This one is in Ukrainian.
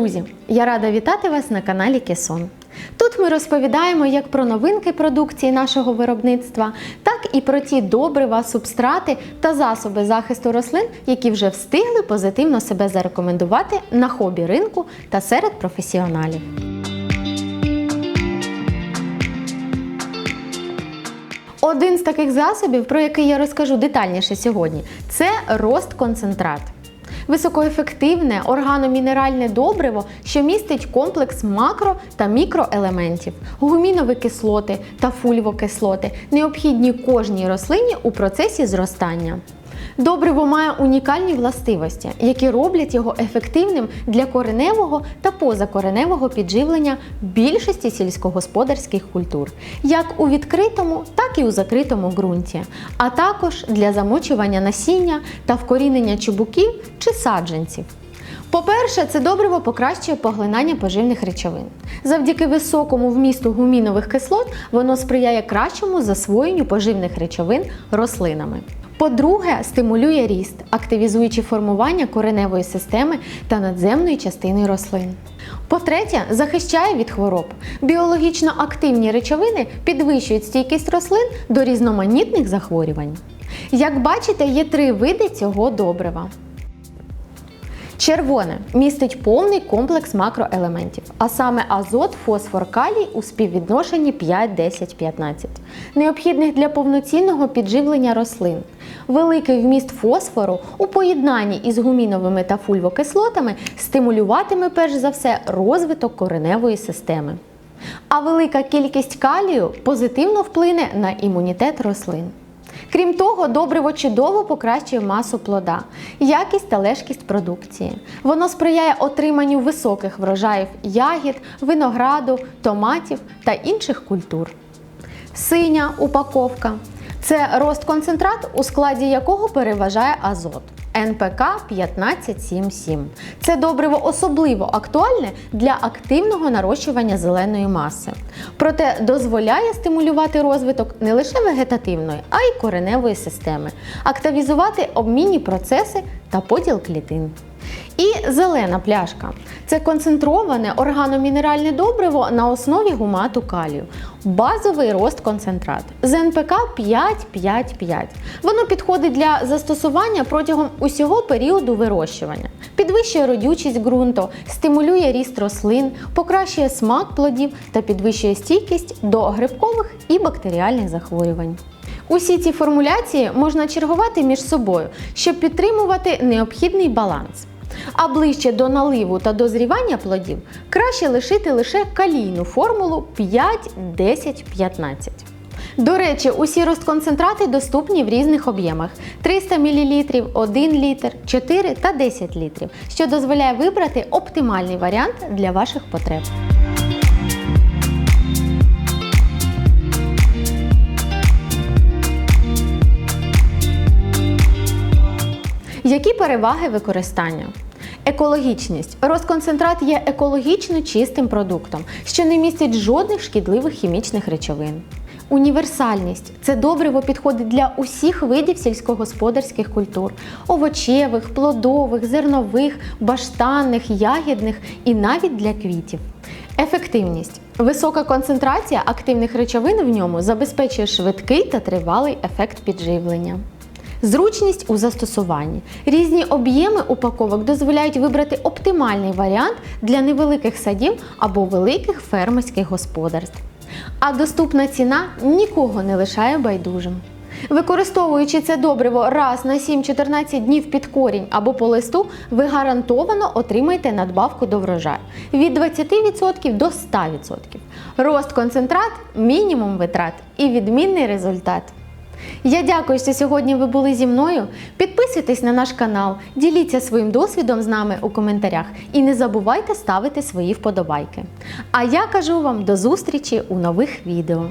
Друзі, я рада вітати вас на каналі Кесон. Тут ми розповідаємо як про новинки продукції нашого виробництва, так і про ті добрива, субстрати та засоби захисту рослин, які вже встигли позитивно себе зарекомендувати на хобі ринку та серед професіоналів. Один з таких засобів, про який я розкажу детальніше сьогодні, це рост концентрат. Високоефективне органомінеральне добриво, що містить комплекс макро та мікроелементів, гумінові кислоти та фульвокислоти, необхідні кожній рослині у процесі зростання. Добриво має унікальні властивості, які роблять його ефективним для кореневого та позакореневого підживлення більшості сільськогосподарських культур, як у відкритому, так і у закритому ґрунті, а також для замочування насіння та вкорінення чубуків чи саджанців. По-перше, це добриво покращує поглинання поживних речовин. Завдяки високому вмісту гумінових кислот воно сприяє кращому засвоєнню поживних речовин рослинами. По-друге, стимулює ріст, активізуючи формування кореневої системи та надземної частини рослин. По-третє, захищає від хвороб. Біологічно активні речовини підвищують стійкість рослин до різноманітних захворювань. Як бачите, є три види цього добрива. Червоне містить повний комплекс макроелементів, а саме азот, фосфор, калій у співвідношенні 5-10-15, необхідних для повноцінного підживлення рослин. Великий вміст фосфору у поєднанні із гуміновими та фульвокислотами стимулюватиме перш за все розвиток кореневої системи. А велика кількість калію позитивно вплине на імунітет рослин. Крім того, добриво чудово покращує масу плода, якість та лежкість продукції. Воно сприяє отриманню високих врожаїв ягід, винограду, томатів та інших культур. Синя упаковка це рост концентрат, у складі якого переважає азот. НПК 1577. Це добриво особливо актуальне для активного нарощування зеленої маси. Проте дозволяє стимулювати розвиток не лише вегетативної, а й кореневої системи, активізувати обмінні процеси та поділ клітин. І зелена пляшка це концентроване органомінеральне добриво на основі гумату калію. Базовий рост концентрат з НПК 5-5-5. Воно підходить для застосування протягом усього періоду вирощування, підвищує родючість ґрунту, стимулює ріст рослин, покращує смак плодів та підвищує стійкість до грибкових і бактеріальних захворювань. Усі ці формуляції можна чергувати між собою, щоб підтримувати необхідний баланс. А ближче до наливу та дозрівання плодів краще лишити лише калійну формулу 5-10-15. До речі, усі розконцентрати доступні в різних об'ємах: 300 мл, 1 літр, 4 та 10 літрів, що дозволяє вибрати оптимальний варіант для ваших потреб. Які переваги використання? Екологічність. Розконцентрат є екологічно чистим продуктом, що не містить жодних шкідливих хімічних речовин. Універсальність це добриво підходить для усіх видів сільськогосподарських культур: овочевих, плодових, зернових, баштанних, ягідних і навіть для квітів. Ефективність. Висока концентрація активних речовин в ньому забезпечує швидкий та тривалий ефект підживлення. Зручність у застосуванні. Різні об'єми упаковок дозволяють вибрати оптимальний варіант для невеликих садів або великих фермерських господарств. А доступна ціна нікого не лишає байдужим. Використовуючи це добриво раз на 7-14 днів під корінь або по листу, ви гарантовано отримаєте надбавку до врожаю від 20% до 100%. Рост концентрат мінімум витрат і відмінний результат. Я дякую, що сьогодні ви були зі мною. Підписуйтесь на наш канал, діліться своїм досвідом з нами у коментарях і не забувайте ставити свої вподобайки. А я кажу вам до зустрічі у нових відео.